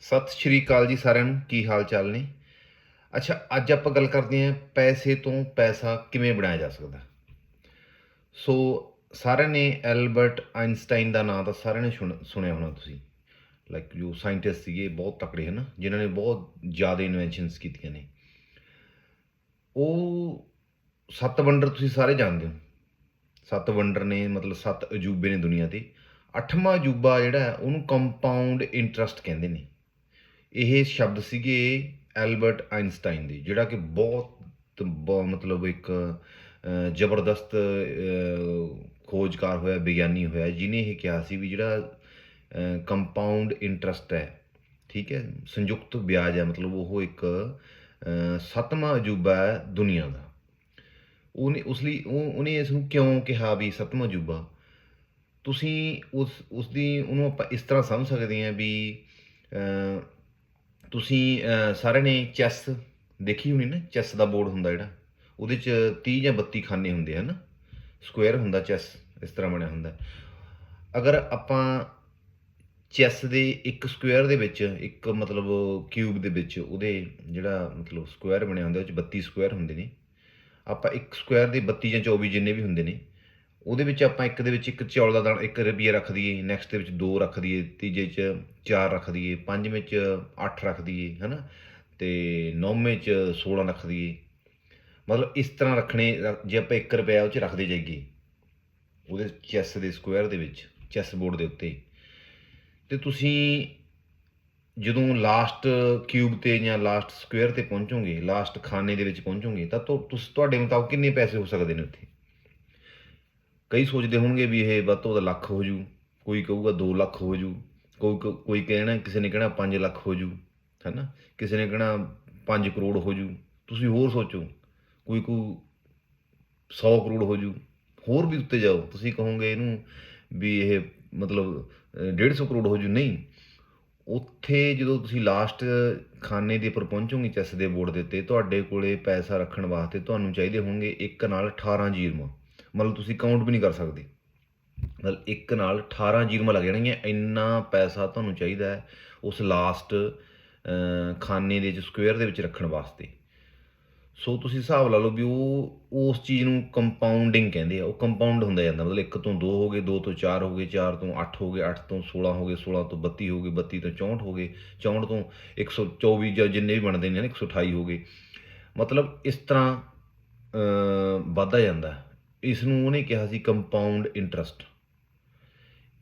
ਸਤਿ ਸ਼੍ਰੀ ਅਕਾਲ ਜੀ ਸਾਰਿਆਂ ਨੂੰ, ਕੀ ਹਾਲ ਚਾਲ ਨੇ? ਅੱਛਾ, ਅੱਜ ਆਪਾਂ ਗੱਲ ਕਰਦੇ ਹਾਂ ਪੈਸੇ ਤੋਂ ਪੈਸਾ ਕਿਵੇਂ ਬਣਾਇਆ ਜਾ ਸਕਦਾ ਸੋ ਸਾਰਿਆਂ ਨੇ ਐਲਬਰਟ ਆਇਨਸਟਾਈਨ ਦਾ ਨਾਮ ਤਾਂ ਸਾਰਿਆਂ ਨੇ ਸੁਣ- ਸੁਣਿਆ ਹੋਣਾ ਤੁਸੀਂ। ਲਾਈਕ ਜੋ ਸਾਇੰਟਿਸਟ ਸੀਗੇ, ਬਹੁਤ ਤਕੜੇ ਹਨ, ਜਿਨ੍ਹਾਂ ਨੇ ਬਹੁਤ ਜ਼ਿਆਦਾ ਇਨਵੈਂਸ਼ਨਸ ਕੀਤੀਆਂ ਨੇ। ਉਹ ਸੱਤ ਵੰਡਰ ਤੁਸੀਂ ਸਾਰੇ ਜਾਣਦੇ ਹੋ। ਸੱਤ ਵੰਡਰ ਨੇ, ਮਤਲਬ ਸੱਤ ਅਜੂਬੇ ਨੇ ਦੁਨੀਆ ਤੇ ਅੱਠਵਾਂ ਅਜੂਬਾ ਜਿਹੜਾ ਉਹਨੂੰ ਕੰਪਾਊਂਡ ਇੰਟਰਸਟ ਕਹਿੰਦੇ ਨੇ। ਇਹ ਸ਼ਬਦ ਸੀਗੇ ਐਲਬਰਟ ਆਇਨਸਟਾਈਨ ਦੇ ਜਿਹੜਾ ਕਿ ਬਹੁਤ ਬ- ਮਤਲਬ ਇੱਕ ਜ਼ਬਰਦਸਤ ਖੋਜਕਾਰ ਹੋਇਆ ਵਿਗਿਆਨੀ ਹੋਇਆ ਜਿਨੇ ਇਹ ਕਿਹਾ ਸੀ ਵੀ ਜਿਹੜਾ ਕੰਪਾਊਂਡ ਇੰਟਰਸਟ ਹੈ ਠੀਕ ਹੈ ਸੰਯੁਕਤ ਵਿਆਜ ਹੈ ਮਤਲਬ ਉਹ ਇੱਕ ਅ, ਸੱਤਵਾਂ ਅਜੂਬਾ ਹੈ ਦੁਨੀਆ ਦਾ। ਉਹਨੇ ਉਸ ਲਈ ਉਹ ਉਹਨੇ ਇਸ ਨੂੰ ਕਿਉਂ ਕਿਹਾ ਵੀ ਸੱਤਵਾਂ ਅਜੂਬਾ? ਤੁਸੀਂ ਉਸ ਉਸ ਦੀ ਉਹਨੂੰ ਆਪਾਂ ਇਸ ਤਰ੍ਹਾਂ ਸਮਝ ਸਕਦੇ ਹਾਂ ਵੀ ਤੁਸੀਂ ਸਾਰਿਆਂ ਨੇ ਚੈਸ ਦੇਖੀ ਹੋਣੀ ਨਾ? ਚੈਸ ਦਾ ਬੋਰਡ ਹੁੰਦਾ ਜਿਹੜਾ। ਉਹਦੇ ਚ 30 ਜਾਂ 32 ਖਾਨੇ ਹੁੰਦੇ ਹਨ ਸਕੁਅਰ ਹੁੰਦਾ ਚੈਸ, ਇਸ ਤਰ੍ਹਾਂ ਬਣਿਆ ਹੁੰਦਾ। ਅਗਰ ਆਪਾਂ ਚੈਸ ਦੇ ਇੱਕ ਸਕੁਅਰ ਦੇ ਵਿੱਚ, ਇੱਕ ਮਤਲਬ ਕਿਊਬ ਦੇ ਵਿੱਚ ਉਹਦੇ ਜਿਹੜਾ ਮਤਲਬ ਸਕੁਅਰ ਬਣਿਆ ਹੁੰਦਾ, ਉਹ ਚ 32 ਸਕੁਅਰ ਹੁੰਦੇ ਨੇ। ਆਪਾਂ ਇੱਕ ਸਕੁਅਰ ਦੇ 32 ਜਾਂ 24 ਜਿੰਨੇ ਵੀ ਹੁੰਦੇ ਨੇ, ਉਹਦੇ ਵਿੱਚ ਆਪਾਂ ਇੱਕ ਦੇ ਵਿੱਚ ਇੱਕ ਚੌਲ ਦਾ ਦਾਣਾ, ਇੱਕ ਰੁਪਈਆ ਰੱਖ ਦਈਏ ਨੈਕਸਟ ਦੇ ਵਿੱਚ 2 ਰੱਖ ਦਈਏ, ਤੀਜੇ 'ਚ 4 ਰੱਖ ਦਈਏ, ਪੰਜਵੇਂ 'ਚ 8 ਰੱਖ ਦਈਏ, ਹਨਾ? ਤੇ ਨੌਵੇਂ 'ਚ 16 ਰੱਖ ਦਈਏ। ਮਤਲਬ ਇਸ ਤਰ੍ਹਾਂ ਰੱਖਣੇ ਰ- ਜੇ ਆਪਾਂ 1 ਰੁਪਿਆ ਉਹ 'ਚ ਰੱਖਦੇ ਜਾਈਏ, ਉਹਦੇ ਚੈਸ ਦੇ ਸਕੁਅਰ ਦੇ ਵਿੱਚ, ਚੈਸ ਬੋਰਡ ਦੇ ਉੱਤੇ। ਤੇ ਤੁਸੀਂ ਜਦੋਂ ਲਾਸਟ ਕਿਊਬ ਤੇ ਜਾਂ ਲਾਸਟ ਸਕੁਅਰ ਤੇ ਪਹੁੰਚੋਗੇ, ਲਾਸਟ ਖਾਨੇ ਦੇ ਵਿੱਚ ਪਹੁੰਚੋਗੇ, ਤਾਂ ਤੁ- ਤੁਹਾਡੇ ਮੁਤਾਬਕ ਕਿੰਨੇ ਪੈਸੇ ਹੋ ਸਕਦੇ ਨੇ ਉੱਥੇ? ਕਈ ਸੋਚਦੇ ਹੋਣਗੇ ਵੀ ਇਹ ਵੱਧ ਤੋਂ ਵੱਧ ਲੱਖ ਹੋ ਜੂ, ਕੋਈ ਕਹੂਗਾ 2 ਲੱਖ ਹੋ ਜੂ। ਕੋਈ ਕੋਈ ਕਹਿਣਾ ਕਿਸੇ ਨੇ ਕਹਿਣਾ 5 ਲੱਖ ਹੋ ਜੂ ਹੈਨਾ? ਕਿਸੇ ਨੇ ਕਹਿਣਾ 5 ਕਰੋੜ ਹੋ ਜੂ। ਤੁਸੀਂ ਹੋਰ ਸੋਚੋ ਕੋਈ ਕੋ 100 ਕਰੋੜ ਹੋ ਜੂ। ਹੋਰ ਵੀ ਉੱਤੇ ਜਾਓ। ਤੁਸੀਂ ਕਹੋਗੇ ਇਹਨੂੰ ਵੀ ਇਹ ਮਤਲਬ ਅ, 150 ਕਰੋੜ ਹੋ ਜੂ। ਨਹੀਂ। ਉੱਥੇ ਜਦੋਂ ਤੁਸੀਂ ਲਾਸਟ ਖਾਨੇ ਦੇ ਉੱਪਰ ਪਹੁੰਚੋਗੇ ਚੈਸ ਦੇ ਬੋਰਡ ਦੇ ਉੱਤੇ ਤੁਹਾਡੇ ਕੋਲੇ ਪੈਸਾ ਰੱਖਣ ਵਾਸਤੇ ਤੁਹਾਨੂੰ ਚਾਹੀਦੇ ਹੋਣਗੇ ਇੱਕ ਨਾਲ 18 ਜੀਰਮ। ਮਤਲਬ ਤੁਸੀਂ ਕਾਊਂਟ ਵੀ ਨਹੀਂ ਕਰ ਸਕਦੇ। ਮਤਲਬ ਇੱਕ ਨਾਲ 18 ਜੀਰਮ ਲੱਗ ਜਾਣਗੀਆਂ ਇੰਨਾ ਪੈਸਾ ਤੁਹਾਨੂੰ ਚਾਹੀਦਾ ਹੈ ਉਸ ਲਾਸਟ ਖਾਨੇ ਦੇ ਵਿੱਚ ਸਕੁਅਰ ਦੇ ਵਿੱਚ ਰੱਖਣ ਵਾਸਤੇ। ਸੋ ਤੁਸੀਂ ਹਿਸਾਬ ਲਾ ਲਓ ਵੀ ਉਹ ਉਸ ਚੀਜ਼ ਨੂੰ ਕੰਪਾਊਂਡਿੰਗ ਕਹਿੰਦੇ ਆ ਉਹ ਕੰਪਾਊਂਡ ਹੁੰਦਾ ਜਾਂਦਾ ਮਤਲਬ 1 ਤੋਂ 2 ਹੋ ਗਏ 2 ਤੋਂ 4 ਹੋ ਗਏ 4 ਤੋਂ 8 ਹੋ ਗਏ 8 ਤੋਂ 16 ਹੋ ਗਏ 16 ਤੋਂ 32 ਹੋ ਗਏ 32 ਤੋਂ 64 ਹੋ ਗਏ 64 ਤੋਂ 124 ਜਾਂ ਜਿੰਨੇ ਵੀ ਬਣਦੇ ਨੇ ਨਾ 128 ਹੋ ਗਏ। ਮਤਲਬ ਇਸ ਤਰ੍ਹਾਂ ਅ, ਵੱਧਦਾ ਜਾਂਦਾ। ਇਸ ਨੂੰ ਉਹਨੇ ਕਿਹਾ ਸੀ ਕੰਪਾਊਂਡ ਇੰਟਰਸਟ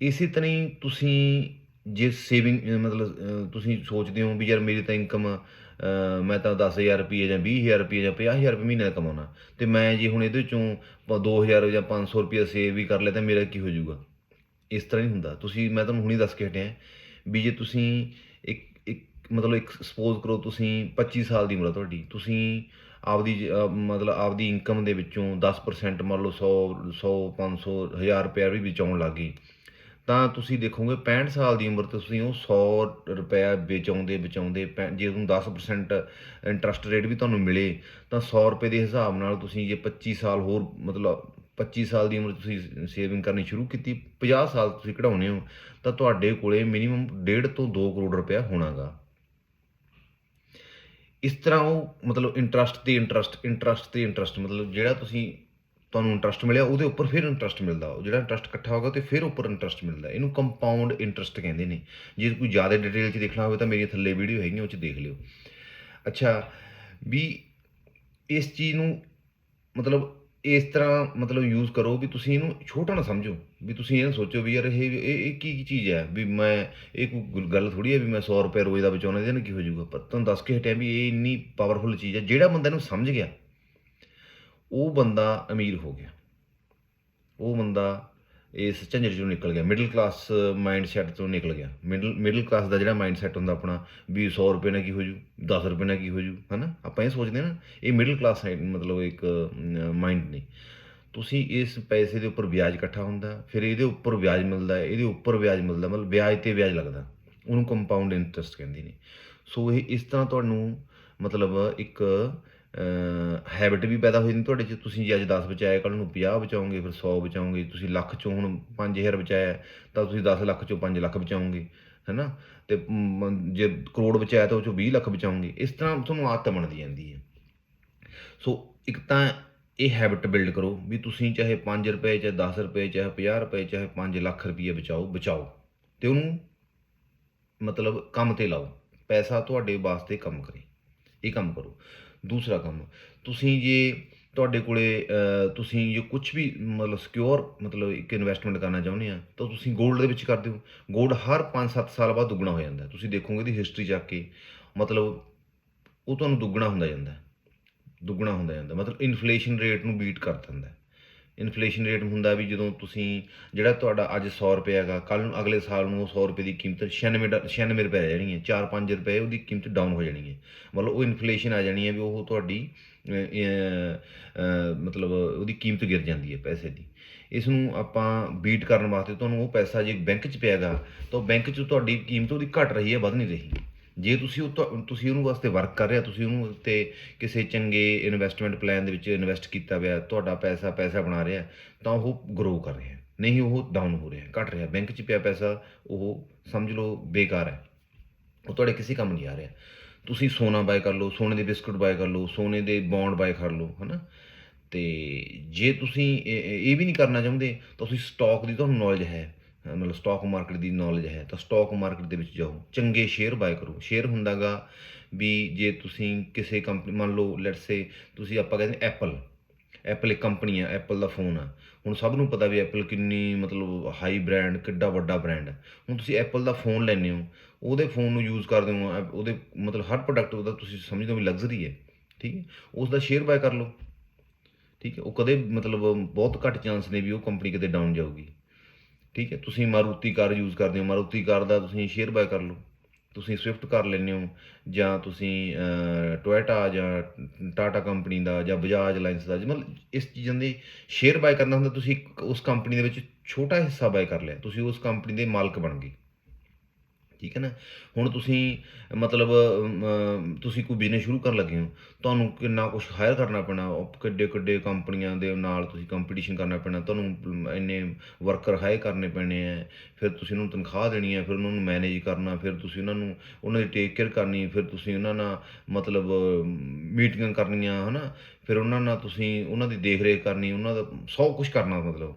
ਇਸੇ ਤਰ੍ਹਾਂ ਹੀ ਤੁਸੀਂ ਜੇ ਸੇਵਿੰਗ ਮਤਲਬ ਤੁਸੀਂ ਸੋਚਦੇ ਹੋ ਵੀ ਯਾਰ ਮੇਰੀ ਤਾਂ ਇਨਕਮ ਮੈਂ ਤਾਂ 10000 ਰੁਪਏ ਜਾਂ 20000 ਰੁਪਏ ਜਾਂ 50000 ਰੁਪਏ ਮਹੀਨੇ ਦਾ ਕਮਾਉਣਾ। ਤੇ ਮੈਂ ਜੇ ਹੁਣ ਇਹਦੇ ਚੋਂ ਪ- 2000 ਜਾਂ 500 ਰੁਪਏ ਸੇਵ ਵੀ ਕਰ ਲਿਆ ਤਾਂ ਮੇਰਾ ਕੀ ਹੋ ਜਾਊਗਾ? ਇਸ ਤਰ੍ਹਾਂ ਨਹੀਂ ਹੁੰਦਾ। ਤੁਸੀਂ, ਮੈਂ ਤੁਹਾਨੂੰ ਹੁਣੀ ਦੱਸ ਕੇ ਹਟਿਆ ਵੀ ਜੇ ਤੁਸੀਂ ਇੱਕ ਇੱਕ ਮਤਲਬ ਇੱਕ ਸਪੋਜ਼ ਕਰੋ ਤੁਸੀਂ 25 ਸਾਲ ਦੀ ਉਮਰ ਹੈ ਤੁਹਾਡੀ, ਤੁਸੀਂ ਆਪਦੀ ਜ- ਮਤਲਬ ਆਪਦੀ ਇਨਕਮ ਦੇ ਵਿੱਚੋਂ 10% ਮੰਨ ਲਓ 100 100 500 1000 ਰੁਪਏ ਵੀ ਬਚਾਉਣ ਲੱਗ ਗਏ। ਤਾਂ ਤੁਸੀਂ ਦੇਖੋਗੇ 65 ਸਾਲ ਦੀ ਉਮਰ ਤੇ ਤੁਸੀਂ ਉਹ 100 ਰੁਪਇਆ ਬਚਾਉਂਦੇ ਬਚਾਉਂਦੇ, ਪੈ- ਜੇ ਤੁਹਾਨੂੰ 10% ਇੰਟਰਸਟ ਰੇਟ ਵੀ ਤੁਹਾਨੂੰ ਮਿਲੇ, ਤਾਂ 100 ਰੁਪਏ ਦੇ ਹਿਸਾਬ ਨਾਲ ਤੁਸੀਂ ਜੇ 25 ਸਾਲ ਹੋਰ ਮਤਲਬ 25 ਸਾਲ ਦੀ ਉਮਰ ਤੁਸੀਂ ਸੇਵਿੰਗ ਕਰਨੀ ਸ਼ੁਰੂ ਕੀਤੀ 50 ਸਾਲ ਤੁਸੀਂ ਕਢਾਉਣੇ ਹੋ, ਤਾਂ ਤੁਹਾਡੇ ਕੋਲੇ ਮਿਨੀਮਮ 1.5 ਤੋਂ 2 ਕਰੋੜ ਰੁਪਇਆ ਹੋਣਾਗਾ। ਇਸ ਤਰ੍ਹਾਂ ਉਹ ਮਤਲਬ ਇੰਟਰਸਟ ਤੇ ਇੰਟਰਸਟ ਇੰਟਰਸਟ ਤੇ ਇੰਟਰਸਟ ਮਤਲਬ ਜਿਹੜਾ ਤੁਸੀਂ ਤੁਹਾਨੂੰ ਇੰਟਰਸਟ ਮਿਲਿਆ, ਉਹਦੇ ਉੱਪਰ ਫਿਰ ਇੰਟਰਸਟ ਮਿਲਦਾ, ਉਹ ਜਿਹੜਾ ਇੰਟਰਸਟ ਇਕੱਠਾ ਹੋਗਾ ਤੇ ਫਿਰ ਉੱਪਰ ਇੰਟਰਸਟ ਮਿਲਦਾ। ਇਹਨੂੰ ਕੰਪਾਊਂਡ ਇੰਟਰਸਟ ਕਹਿੰਦੇ ਨੇ। ਜੇ ਕੋਈ ਜ਼ਿਆਦਾ ਡਿਟੇਲ 'ਚ ਦੇਖਣਾ ਹੋਵੇ ਤਾਂ ਮੇਰੀ ਥੱਲੇ ਵੀਡੀਓ ਹੈਗੀ ਉਹ 'ਚ ਦੇਖ ਲਿਓ। ਅੱਛਾ, ਵੀ ਇਸ ਚੀਜ਼ ਨੂੰ ਮਤਲਬ ਇਸ ਤਰ੍ਹਾਂ ਮਤਲਬ ਯੂਜ਼ ਕਰੋ ਵੀ ਤੁਸੀਂ ਇਹਨੂੰ ਛੋਟਾ ਨਾ ਸਮਝੋ। ਵੀ ਤੁਸੀਂ ਇਹ ਨਾ ਸੋਚੋ ਵੀ ਯਾਰ ਇਹ ਇਹ ਇਹ ਕੀ ਕੀ ਚੀਜ਼ ਹੈ? ਵੀ ਮੈਂ, ਇਹ ਕੋਈ ਗੁ- ਗੱਲ ਥੋੜੀ ਹੈ ਵੀ ਮੈਂ 100 ਰੁਪਏ ਰੋਜ਼ ਦਾ ਬਚਾਉਣਾ, ਇਹਦੇ ਨਾਲ ਕੀ ਹੋ ਜਾਊਗਾ? ਪਰ ਤੁਹਾਨੂੰ ਦੱਸ ਕੇ ਹਟਿਆ ਵੀ ਇਹ ਇੰਨੀ ਪਾਵਰਫੁਲ ਚੀਜ਼ ਹੈ, ਜਿਹੜਾ ਬੰਦਾ ਇਹਨੂੰ ਸਮਝ ਗਿਆ। ਉਹ ਬੰਦਾ ਅਮੀਰ ਹੋ ਗਿਆ। ਉਹ ਬੰਦਾ ਇਸ ਝੰਜਟ ਚੋਂ ਨਿਕਲ ਗਿਆ। ਮਿਡਲ ਕਲਾਸ ਮਾਈਂਡਸੈਟ ਤੋਂ ਨਿਕਲ ਗਿਆ। ਮਿਡਲ ਮਿਡਲ ਕਲਾਸ ਦਾ ਜਿਹੜਾ ਮਾਈਂਡਸੈਟ ਹੁੰਦਾ ਆਪਣਾ, ਵੀ 100 ਰੁਪਏ ਨਾਲ ਕੀ ਹੋ ਜੂ 10 ਰੁਪਏ ਨਾਲ ਕੀ ਹੋ ਜੂ ਹਨਾ? ਆਪਾਂ ਇਹ ਸੋਚਦੇ ਨਾ, ਇਹ ਮਿਡਲ ਕਲਾਸ ਮਤਲਬ ਇੱਕ ਮਾਈਂਡ ਨਹੀਂ। ਤੁਸੀਂ ਇਸ ਪੈਸੇ ਦੇ ਉੱਪਰ ਵਿਆਜ ਇਕੱਠਾ ਹੁੰਦਾ, ਫਿਰ ਇਹਦੇ ਉੱਪਰ ਵਿਆਜ ਮਿਲਦਾ, ਇਹਦੇ ਉੱਪਰ ਵਿਆਜ ਮਿਲਦਾ, ਮਤਲਬ ਵਿਆਜ ਤੇ ਵਿਆਜ ਲੱਗਦਾ। ਉਹਨੂੰ ਕੰਪਾਊਂਡ ਇੰਟਰਸਟ ਕਹਿੰਦੇ ਨੇ। ਸੋ ਇਹ ਇਸ ਤਰ੍ਹਾਂ ਤੁਹਾਨੂੰ ਮਤਲਬ ਇੱਕ ਹੈਬਿਟ ਵੀ ਪੈਦਾ ਹੋ ਜਾਂਦੀ ਤੁਹਾਡੇ 'ਚ। ਤੁਸੀਂ ਜੇ ਅੱਜ 10 ਬਚਾਇਆ ਕੱਲ ਨੂੰ 50 ਬਚਾਓਗੇ ਫਿਰ 100 ਬਚਾਓਗੇ। ਤੁਸੀਂ ਲੱਖ ਚੋਂ ਹੁਣ 5000 ਬਚਾਇਆ ਤਾਂ ਤੁਸੀਂ 10 ਲੱਖ ਚੋਂ 5 ਲੱਖ ਬਚਾਓਗੇ ਹੈਨਾ? ਤੇ ਮ, ਜੇ ਕਰੋੜ ਬਚਾਇਆ ਤਾਂ ਉਹ ਚੋਂ 20 ਲੱਖ ਬਚਾਉਂਗੇ ਇਸ ਤਰ੍ਹਾਂ ਤੁਹਾਨੂੰ ਆਦਤ ਬਣਦੀ ਜਾਂਦੀ ਹੈ। ਸੋ ਇੱਕ ਤਾਂ ਇਹ ਹੈਬਿਟ ਬਿਲਡ ਕਰੋ ਵੀ ਤੁਸੀਂ ਚਾਹੇ 5 ਰੁਪਏ ਚਾਹੇ 10 ਰੁਪਏ ਚਾਹੇ 50 ਰੁਪਏ ਚਾਹੇ 5 ਲੱਖ ਰੁਪਏ ਬਚਾਓ ਬਚਾਓ। ਤੇ ਉਹਨੂੰ ਮਤਲਬ ਕੰਮ ਤੇ ਲਾਓ। ਪੈਸਾ ਤੁਹਾਡੇ ਵਾਸਤੇ ਕੰਮ ਕਰੇ। ਇਹ ਕੰਮ ਕਰੋ। ਦੂਸਰਾ ਕੰਮ। ਤੁਸੀਂ ਜੇ ਤੁਹਾਡੇ ਕੋਲੇ ਤੁਸੀਂ ਜੇ ਕੁਝ ਵੀ ਮਤਲਬ ਸਿਕਿਉਰ ਮਤਲਬ ਇੱਕ ਇਨਵੈਸਟਮੈਂਟ ਕਰਨਾ ਚਾਹੁੰਦੇ ਆ, ਤਾਂ ਤੁਸੀਂ 골ਡ ਦੇ ਵਿੱਚ ਕਰ ਦਿਓ। 골ਡ ਹਰ 5-7 ਸਾਲ ਬਾਅਦ ਦੁੱਗਣਾ ਹੋ ਜਾਂਦਾ। ਤੁਸੀਂ ਦੇਖੋਗੇ ਦੀ ਹਿਸਟਰੀ ਚੱਕ ਕੇ, ਮਤਲਬ ਉਹ ਤੁਹਾਨੂੰ ਦੁੱਗਣਾ ਹੁੰਦਾ ਜਾਂਦਾ। ਦੁੱਗਣਾ ਹੁੰਦਾ ਜਾਂਦਾ। ਮਤਲਬ ਇਨਫਲੇਸ਼ਨ ਰੇਟ ਨੂੰ ਬੀਟ ਕਰ ਦਿੰਦਾ। ਇਨਫਲੇਸ਼ਨ ਰੇਟ ਹੁੰਦਾ ਵੀ ਜਦੋਂ ਤੁਸੀਂ ਜਿਹੜਾ ਤੁਹਾਡਾ ਅੱਜ 100 ਰੁਪਏ ਹੈਗਾ ਕੱਲ ਨੂੰ ਅਗਲੇ ਸਾਲ ਨੂੰ ਉਹ 100 ਰੁਪਏ ਦੀ ਕੀਮਤ 96 ਡਾ- 96 ਰੁਪਏ ਆ ਜਾਣੀ ਹੈ 4-5 ਰੁਪਏ ਉਹਦੀ ਕੀਮਤ ਡਾਊਨ ਹੋ ਜਾਣੀ ਹੈ। ਮਤਲਬ ਉਹ ਇਨਫਲੇਸ਼ਨ ਆ ਜਾਣੀ ਹੈ ਵੀ ਉਹ ਤੁਹਾਡੀ ਮਤਲਬ ਉਹਦੀ ਕੀਮਤ ਗਿਰ ਜਾਂਦੀ ਹੈ ਪੈਸੇ ਦੀ। ਇਸ ਨੂੰ ਆਪਾਂ ਬੀਟ ਕਰਨ ਵਾਸਤੇ ਤੁਹਾਨੂੰ ਉਹ ਪੈਸਾ ਜੇ ਬੈਂਕ 'ਚ ਪਿਆਗਾ ਤਾਂ ਬੈਂਕ 'ਚ ਤੁਹਾਡੀ ਕੀਮਤ ਉਹਦੀ ਘਟ ਰਹੀ ਹੈ, ਵੱਧ ਨਹੀਂ ਰਹੀ। ਜੇ ਤੁਸੀਂ ਉਹ ਤੁਸੀਂ ਉਹਨੂੰ ਵਾਸਤੇ ਵਰਕ ਕਰ ਰਹੇ ਤੁਸੀਂ ਉਹਨੂੰ ਤੇ ਕਿਸੇ ਚੰਗੇ ਇਨਵੈਸਟਮੈਂਟ ਪਲਾਨ ਦੇ ਵਿੱਚ ਇਨਵੈਸਟ ਕੀਤਾ ਹੋਇਆ, ਤੁਹਾਡਾ ਪੈਸਾ ਪੈਸਾ ਬਣਾ ਰਿਹਾ, ਤਾਂ ਉਹ ਗਰੋ ਕਰ ਰਿਹਾ। ਨਹੀਂ, ਉਹ ਡਾਊਨ ਹੋ ਰਿਹਾ, ਘਟ ਰਿਹਾ। ਬੈਂਕ 'ਚ ਪਿਆ ਪੈਸਾ, ਉਹ ਸਮਝ ਲਓ ਬੇਕਾਰ ਹੈ। ਉਹ ਤੁਹਾਡੇ ਕਿਸੇ ਕੰਮ ਨਹੀਂ ਆ ਰਿਹਾ। ਤੁਸੀਂ ਸੋਨਾ ਬਾਏ ਕਰ ਲਓ, ਸੋਨੇ ਦੇ ਬਿਸਕੁਟ ਬਾਏ ਕਰ ਲਓ, ਸੋਨੇ ਦੇ ਬੌਂਡ ਬਾਏ ਕਰ ਲਓ, ਹਨਾ? ਤੇ ਜੇ ਤੁਸੀਂ ਇਹ ਇਹ ਵੀ ਨਹੀਂ ਕਰਨਾ ਚਾਹੁੰਦੇ, ਤਾਂ ਤੁਸੀਂ ਸਟਾਕ ਦੀ ਤੁਹਾਨੂੰ ਨੌਲੇਜ ਹੈ। ਮਤਲਬ ਸਟਾਕ ਮਾਰਕੀਟ ਦੀ ਨੌਲੇਜ ਹੈ, ਤਾਂ ਸਟਾਕ ਮਾਰਕੀਟ ਦੇ ਵਿੱਚ ਜਾਓ, ਚੰਗੇ ਸ਼ੇਅਰ ਬਾਏ ਕਰੋ। ਸ਼ੇਅਰ ਹੁੰਦਾਗਾ ਵੀ ਜੇ ਤੁਸੀਂ ਕਿਸੇ ਕੰਪਨੀ ਮੰਨ ਲਓ ਲੈਟਸ ਸੇ ਤੁਸੀਂ ਆਪਾਂ ਕਹਿੰਦੇ ਐਪਲ ਐਪਲ ਇੱਕ ਕੰਪਨੀ ਆ ਐਪਲ ਦਾ ਫੋਨ ਆ। ਹੁਣ ਸਭ ਨੂੰ ਪਤਾ ਵੀ ਐਪਲ ਕਿੰਨੀ ਮਤਲਬ ਹਾਈ ਬ੍ਰਾਂਡ ਕਿੱਡਾ ਵੱਡਾ ਬ੍ਰਾਂਡ ਹੁਣ ਤੁਸੀਂ ਐਪਲ ਦਾ ਫੋਨ ਲੈਂਦੇ ਹੋ, ਉਹਦੇ ਫੋਨ ਨੂੰ ਯੂਜ਼ ਕਰਦੇ ਹੋ ਐਪ- ਉਹਦੇ ਮਤਲਬ ਹਰ ਪ੍ਰੋਡਕਟ ਉਹਦਾ ਤੁਸੀਂ ਸਮਝਦੇ ਹੋ ਵੀ ਲਗਜ਼ਰੀ ਹੈ, ਠੀਕ ਹੈ? ਉਸ ਦਾ ਸ਼ੇਅਰ ਬਾਏ ਕਰ ਲਓ, ਠੀਕ ਹੈ? ਉਹ ਕਦੇ ਮਤਲਬ ਬਹੁਤ ਘੱਟ ਚਾਂਸ ਨੇ ਵੀ ਉਹ ਕੰਪਨੀ ਕਿਤੇ ਡਾਊਨ ਜਾਊਗੀ। ਠੀਕ ਹੈ, ਤੁਸੀਂ ਮਾਰੂਤੀ ਕਾਰ ਯੂਜ਼ ਕਰਦੇ ਹੋ, ਮਾਰੂਤੀ ਕਾਰ ਦਾ ਤੁਸੀਂ ਸ਼ੇਅਰ ਬਾਏ ਕਰ ਲਓ, ਤੁਸੀਂ ਸਵਿਫਟ ਕਰ ਲੈਂਦੇ ਹੋ, ਜਾਂ ਤੁਸੀਂ ਟੋਇਟਾ ਜਾਂ ਟਾਟਾ ਕੰਪਨੀ ਦਾ ਜਾਂ ਬਜਾਜ ਅਲਾਈਅੰਸ ਦਾ, ਮਤਲਬ ਇਸ ਚੀਜ਼ਾਂ ਦੇ ਸ਼ੇਅਰ ਬਾਏ ਕਰਨਾ ਹੁੰਦਾ, ਤੁਸੀਂ ਉਸ ਕੰਪਨੀ ਦੇ ਵਿੱਚ ਛੋਟਾ ਹਿੱਸਾ ਬਾਏ ਕਰ ਲਿਆ, ਤੁਸੀਂ ਉਸ ਕੰਪਨੀ ਦੇ ਮਾਲਕ ਬਣ ਗਏ। ਠੀਕ ਹੈ ਨਾ? ਹੁਣ ਤੁਸੀਂ, ਮਤਲਬ ਤੁਸੀਂ ਕੋਈ ਬਿਜ਼ਨਸ ਸ਼ੁਰੂ ਕਰਨ ਲੱਗੇ ਹੋ, ਤੁਹਾਨੂੰ ਕਿੰਨਾ ਕੁਝ ਹਾਇਰ ਕਰਨਾ ਪੈਣਾ, ਉਹ ਕਿੱਡੇ ਕਿੱਡੇ ਕੰਪਨੀਆਂ ਦੇ ਨਾਲ ਤੁਸੀਂ ਕੰਪੀਟੀਸ਼ਨ ਕਰਨਾ ਪੈਣਾ, ਤੁਹਾਨੂੰ ਇੰਨੇ ਵਰਕਰ ਹਾਇਰ ਕਰਨੇ ਪੈਣੇ ਆ, ਫਿਰ ਤੁਸੀਂ ਉਹਨਾਂ ਨੂੰ ਤਨਖਾਹ ਦੇਣੀ ਹੈ ਫਿਰ ਉਹਨਾਂ ਨੂੰ ਮੈਨੇਜ ਕਰਨਾ, ਫਿਰ ਤੁਸੀਂ ਉਹਨਾਂ ਨੂੰ, ਉਹਨਾਂ ਦੀ ਟੇਕ ਕੇਅਰ ਕਰਨੀ, ਫਿਰ ਤੁਸੀਂ ਉਹਨਾਂ ਨਾਲ, ਮਤਲਬ ਮੀਟਿੰਗਾਂ ਕਰਨੀਆਂ, ਹਨਾ? ਫਿਰ ਉਹਨਾਂ ਨਾਲ ਤੁਸੀਂ ਉਹਨਾਂ ਦੀ ਦੇਖ ਰੇਖ ਕਰਨੀ, ਉਹਨਾਂ ਦਾ ਸਭ ਕੁਝ ਕਰਨਾ ਮਤਲਬ।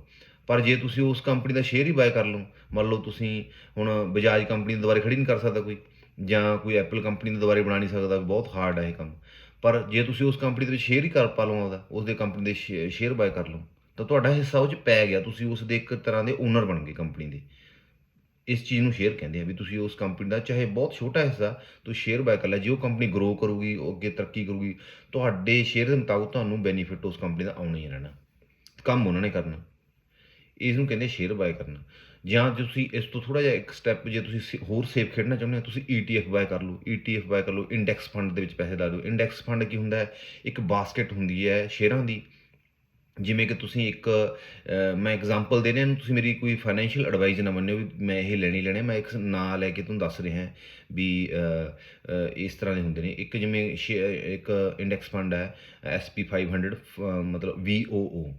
ਪਰ ਜੇ ਤੁਸੀਂ ਉਸ ਕੰਪਨੀ ਦਾ ਸ਼ੇਅਰ ਹੀ ਬਾਏ ਕਰ ਲਓ, ਮੰਨ ਲਓ ਤੁਸੀਂ ਹੁਣ ਬਜਾਜ ਕੰਪਨੀ ਦੇ ਦੁਆਰੇ ਖੜੀ ਨਹੀਂ ਕਰ ਸਕਦਾ ਕੋਈ, ਜਾਂ ਕੋਈ ਐਪਲ ਕੰਪਨੀ ਦੇ ਦੁਆਰੇ ਬਣਾ ਨਹੀਂ ਸਕਦਾ, ਬਹੁਤ ਹਾਰਡ ਹੈ ਇਹ ਕੰਮ। ਪਰ ਜੇ ਤੁਸੀਂ ਉਸ ਕੰਪਨੀ ਦੇ ਵਿੱਚ ਸ਼ੇਅਰ ਹੀ ਕਰ ਪਾ ਲਓ ਉਹਦਾ ਉਸ ਦੇ ਕੰਪਨੀ ਦੇ ਸ਼ੇਅਰ ਬਾਏ ਕਰ ਲਓ, ਤਾਂ ਤੁਹਾਡਾ ਹਿੱਸਾ ਉਹ 'ਚ ਪੈ ਗਿਆ, ਤੁਸੀਂ ਉਸ ਦੇ ਇੱਕ ਤਰ੍ਹਾਂ ਦੇ ਓਨਰ ਬਣ ਗਏ ਕੰਪਨੀ ਦੇ। ਇਸ ਚੀਜ਼ ਨੂੰ ਸ਼ੇਅਰ ਕਹਿੰਦੇ ਆ ਵੀ ਤੁਸੀਂ ਉਸ ਕੰਪਨੀ ਦਾ ਚਾਹੇ ਬਹੁਤ ਛੋਟਾ ਹਿੱਸਾ ਤੁਸੀਂ ਸ਼ੇਅਰ ਬਾਏ ਕਰ ਲਿਆ, ਜੇ ਉਹ ਕੰਪਨੀ ਗਰੋ ਕਰੂਗੀ, ਉਹ ਅੱਗੇ ਤਰੱਕੀ ਕਰੂਗੀ, ਤੁਹਾਡੇ ਸ਼ੇਅਰ ਦੇ ਮੁਤਾਬਕ ਤੁਹਾਨੂੰ ਬੈਨੀਫਿਟ ਉਸ ਕੰਪਨੀ ਦਾ ਆਉਣਾ ਹੀ ਰਹਿਣਾ। ਕੰਮ ਉਹਨਾਂ ਨੇ ਕਰਨਾ। ਇਸ ਨੂੰ ਕਹਿੰਦੇ ਸ਼ੇਅਰ ਬਾਏ ਕਰਨਾ। ਜਾਂ ਜੇ ਤੁਸੀਂ ਇਸ ਤੋਂ ਥੋੜਾ ਜਿਹਾ ਇੱਕ ਸਟੈਪ ਜੇ ਤੁਸੀਂ ਸੇ- ਹੋਰ ਸੇਫ ਖੇਡਣਾ ਚਾਹੁੰਦੇ ਹੋ, ਤੁਸੀਂ ETF ਬਾਏ ਕਰ ਲਓ। ETF ਬਾਏ ਕਰ ਲਓ ਇੰਡੈਕਸ ਫੰਡ ਦੇ ਵਿੱਚ ਪੈਸੇ ਲਾ ਦਿਓ। ਇੰਡੈਕਸ ਫੰਡ ਕੀ ਹੁੰਦਾ ਹੈ? ਇੱਕ ਬਾਸਕਟ ਹੁੰਦੀ ਹੈ ਸ਼ੇਅਰਾਂ ਦੀ। ਜਿਵੇਂ ਕਿ ਤੁਸੀਂ ਇੱਕ ਮੈਂ ਐਗਜ਼ਾਮਪਲ ਦੇ ਰਿਹਾ ਨੂੰ, ਤੁਸੀਂ ਮੇਰੀ ਕੋਈ ਫਾਈਨੈਂਸ਼ੀਅਲ ਐਡਵਾਈਸ ਨਾ ਮੰਨਿਓ ਵੀ ਮੈਂ ਇਹ ਲੈਣੀ ਲੈਣੇ ਮੈਂ ਇੱਕ ਨਾਂ ਲੈ ਕੇ ਤੁਹਾਨੂੰ ਦੱਸ ਰਿਹਾ ਵੀ ਇਸ ਤਰ੍ਹਾਂ ਦੇ ਹੁੰਦੇ ਨੇ। ਇੱਕ ਜਿਵੇਂ ਸ਼ੇ- ਇੱਕ ਇੰਡੈਕਸ ਫੰਡ ਹੈ SP 500 ਫ- ਮਤਲਬ VOO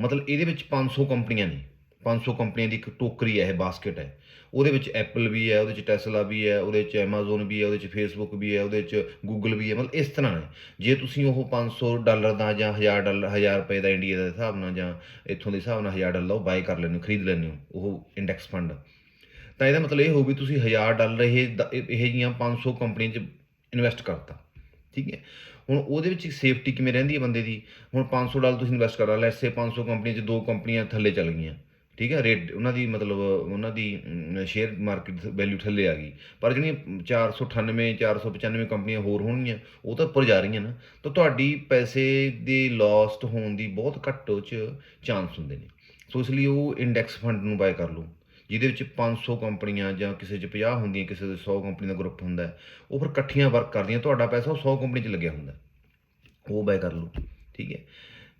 ਮਤਲਬ ਇਹਦੇ ਵਿੱਚ 500 ਕੰਪਨੀਆਂ ਨੇ। 500 ਕੰਪਨੀਆਂ ਦੀ ਇੱਕ ਟੋਕਰੀ ਹੈ, ਇਹ ਬਾਸਕਟ ਹੈ। ਉਹਦੇ ਵਿੱਚ ਐਪਲ ਵੀ ਹੈ, ਉਹਦੇ ਵਿੱਚ ਟੈਸਲਾ ਵੀ ਹੈ, ਉਹਦੇ ਵਿੱਚ ਐਮਾਜ਼ਨ ਵੀ ਹੈ, ਉਹਦੇ ਵਿੱਚ ਫੇਸਬੁੱਕ ਵੀ ਹੈ, ਉਹਦੇ ਵਿੱਚ ਗੂਗਲ ਵੀ ਹੈ। ਮਤਲਬ ਇਸ ਤਰ੍ਹਾਂ ਹੈ ਜੇ ਤੁਸੀਂ ਉਹ 500 ਡਾਲਰ ਦਾ ਜਾਂ 1000 ਡਾਲਰ 1000 ਰੁਪਏ ਦਾ ਇੰਡੀਆ ਦੇ ਹਿਸਾਬ ਨਾਲ ਜਾਂ ਇੱਥੋਂ ਦੇ ਹਿਸਾਬ ਨਾਲ 1000 ਡਾਲਰ ਉਹ ਬਾਈ ਕਰ ਲੈਂਦੇ ਹੋ, ਖਰੀਦ ਲੈਂਦੇ ਹੋ, ਉਹ ਇੰਡੈਕਸ ਫੰਡ ਤਾਂ ਇਹਦਾ ਮਤਲਬ ਇਹ ਹੋਊ ਵੀ ਤੁਸੀਂ 1000 ਡਾਲਰ ਇਹ ਦ- ਇਹ ਇਹ ਜੀਆਂ 500 ਕੰਪਨੀਆਂ 'ਚ ਇਨਵੈਸਟ ਕਰਤਾ। ਠੀਕ ਹੈ? ਹੁਣ ਉਹਦੇ ਵਿੱਚ ਸੇਫਟੀ ਕਿਵੇਂ ਰਹਿੰਦੀ ਹੈ ਬੰਦੇ ਦੀ? ਹੁਣ 500 ਡਾਲਰ ਤੁਸੀਂ ਇਨਵੈਸਟ ਕਰਾ ਲੈਟਸ ਸੇ 500 ਕੰਪਨੀਆਂ 'ਚ ਦੋ ਕੰਪਨੀਆਂ ਥੱਲੇ ਚੱਲ ਗਈਆਂ, ਠੀਕ ਹੈ ਰੇਟ ਉਹਨਾਂ ਦੀ ਮਤਲਬ ਉਹਨਾਂ ਦੀ ਸ਼ੇਅਰ ਮਾਰਕੀਟ ਵੈਲਿਊ ਥੱਲੇ ਆ ਗਈ। ਪਰ ਜਿਹੜੀਆਂ 498 495 ਕੰਪਨੀਆਂ ਹੋਰ ਹੋਣਗੀਆਂ, ਉਹ ਤਾਂ ਉੱਪਰ ਜਾ ਰਹੀਆਂ ਨਾ। ਤਾਂ ਤੁਹਾਡੀ ਪੈਸੇ ਦੇ ਲੋਸਟ ਹੋਣ ਦੀ ਬਹੁਤ ਘੱਟ ਉਹ 'ਚ ਚਾਂਸ ਹੁੰਦੇ ਨੇ। ਸੋ ਇਸ ਲਈ ਉਹ ਇੰਡੈਕਸ ਫੰਡ ਨੂੰ ਬਾਏ ਕਰ ਲਓ। ਜਿਹਦੇ ਵਿੱਚ 500 ਕੰਪਨੀਆਂ ਜਾਂ ਕਿਸੇ 'ਚ 50 ਹੁੰਦੀਆਂ, ਕਿਸੇ ਦੇ 100 ਕੰਪਨੀ ਦਾ ਗਰੁੱਪ ਹੁੰਦਾ ਉਹ ਫਿਰ ਇਕੱਠੀਆਂ ਵਰਕ ਕਰਦੀਆਂ, ਤੁਹਾਡਾ ਪੈਸਾ ਉਹ 100 ਕੰਪਨੀ 'ਚ ਲੱਗਿਆ ਹੁੰਦਾ ਉਹ ਬਾਏ ਕਰ ਲਓ, ਠੀਕ ਹੈ।